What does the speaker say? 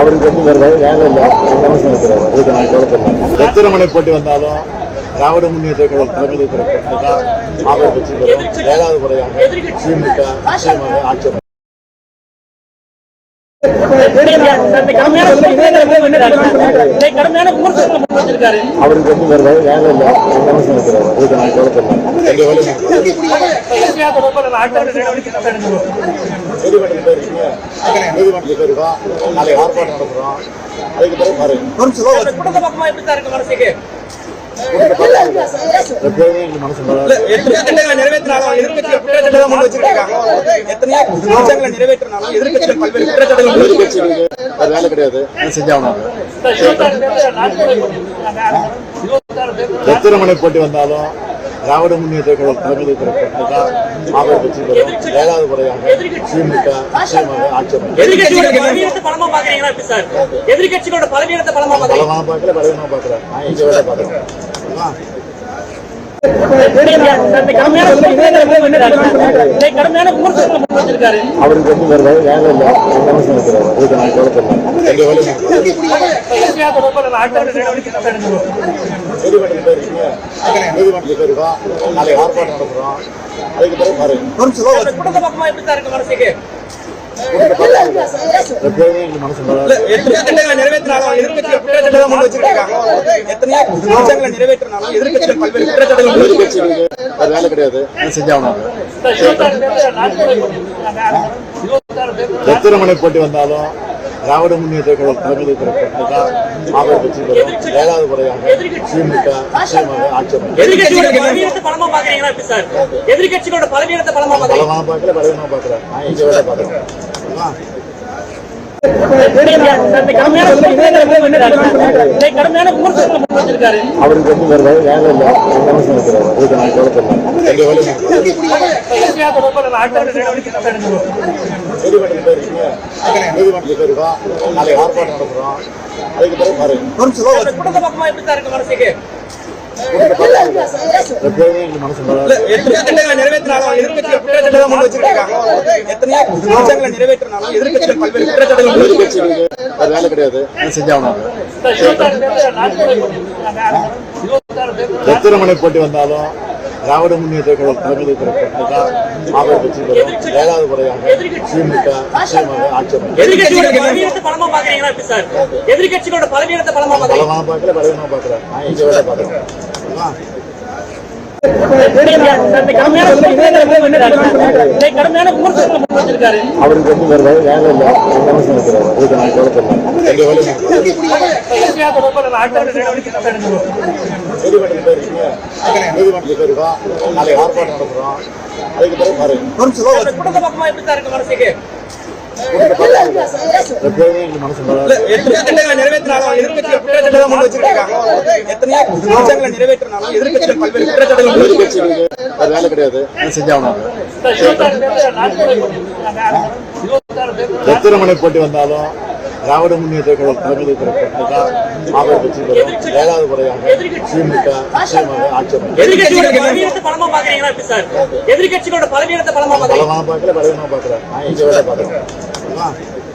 அவருக்கு வந்து வேறு வேலை இல்லை. கமிஷன் இருக்கிறார் அதுக்கு நான் கவலைப்படல எத்தனை மணி போட்டி வந்தாலும் திராவிட முன்னேற்ற கழகம் தலைமை இருக்கிற வெற்றி பெறும். ஏழாவது முறையாக திமுக நிச்சயமாக ஆட்சி அவருக்கு வந்து வேறு வேலை இல்லை அதுக்கு வேலை நாளை ஆர்ப்பாட்டம் அதுக்கு பிறகு பாருங்க நிறைவேற்றினாலும் குற்றச்சாட்டுகளை முன் வச்சிருக்காங்க எத்தனையோ நிறைவேற்றினாலும் பல்வேறு குற்றச்சாட்டுகளை முன் வச்சிருக்காங்க. வேலை கிடையாது செஞ்சாகணும் எத்தனை போட்டி வந்தாலும் திராவிட முன்னேற்ற கழகம் தலைமை இருக்கிற தான் மாபெரும் வெற்றி பெறும் ஏழாவது முறையாக திமுக நிச்சயமாக ஆட்சி எதிர்கட்சிகளோட பலவீனத்தை பலமா பாக்குறீங்க பலமான பார்க்கல பலவீனமா பார்க்குறேன் நான் எங்க வேலை அவருக்கு வந்து வேறு வேலை இல்லை. அதுக்கு நான் போயிருக்கோம் ஆர்ப்பாட்டம் அதுக்கு பிறகு பாருங்க. நிறைவேற்றினாலும் குற்றச்சாட்டுகளை முன் வச்சிருக்காங்க எத்தனையோ நிறைவேற்றினாலும் பல்வேறு குற்றச்சாட்டுகளை முன் வச்சிருக்காங்க. வேலை கிடையாது செஞ்சாகணும் எத்தனை போட்டி வந்தாலும் திராவிட முன்னேற்ற கழகம் தலைமை இருக்கிற தான் பெறும் ஏழாவது முறையாக திமுக நிச்சயமாக ஆட்சி பலமா பாக்குறீங்களா பலமான பார்க்கல. பலவீனமா நான் எங்க வேலை அவருக்கு வந்து வேறு வேலை இல்லை. கமிஷன் இருக்கிறார். அதுக்கு நான். நீதிமன்றத்தில் போயிருக்கோம் நாளை ஆர்ப்பாட்டம் நடத்துகிறோம் அதுக்கு பிறகு பாருங்க. அந்த நிறைவேற்றினாலும் குற்றச்சாட்டுகளை முன் வச்சிருக்காங்க எத்தனையோ நிறைவேற்றினாலும் பல்வேறு குற்றச்சாட்டுகளை முன் வச்சிருக்காங்க. வேலை கிடையாது செஞ்சாகணும் எத்தனை போட்டி வந்தாலும் திராவிட முன்னேற்ற கழகம் தலைமை இருக்கிற தான் மாபெரும் வெற்றி பெறும் ஏழாவது முறையாக திமுக நிச்சயமாக ஆட்சி எதிர்கட்சிகளோட பலவீனத்தை பலமா பாக்குறீங்க பலமான பார்க்கல பலவீனமா பார்க்குறேன் நான் எங்க வேலை அவருக்கு வந்து வேறு வேலை இல்லை. இருக்கிறார் அதுக்கு நான் நீதிமன்றத்தில் போயிருக்கோம் நாளை ஆர்ப்பாட்டம் நடத்துகிறோம் அதுக்கு பிறகு பாருங்க. நிறைவேற்றினாலும் எதிர்க்கட்சிகள் குற்றச்சாட்டுகளை முன் வச்சிருக்காங்க. எத்தனையோ திட்டங்களை நிறைவேற்றினாலும் எதிர்க்கட்சிகள் பல்வேறு குற்றச்சாட்டுகளை முன் வச்சிருக்காங்க. எதிர்கட்சிகளுக்கு வேறு வேலை கிடையாது. செஞ்சாகணும் எத்தனை போட்டி வந்தாலும் திராவிட முன்னேற்ற கழகம் தலைமை இருக்கிற தான் மாபெரும் வெற்றி பெறும். ஏழாவது முறையாக திமுக நிச்சயமாக ஆட்சி பலமான பார்க்கல பலவீனமா பார்க்குறேன் நான் எங்க வேலை பார்க்குறேன்? 走吧？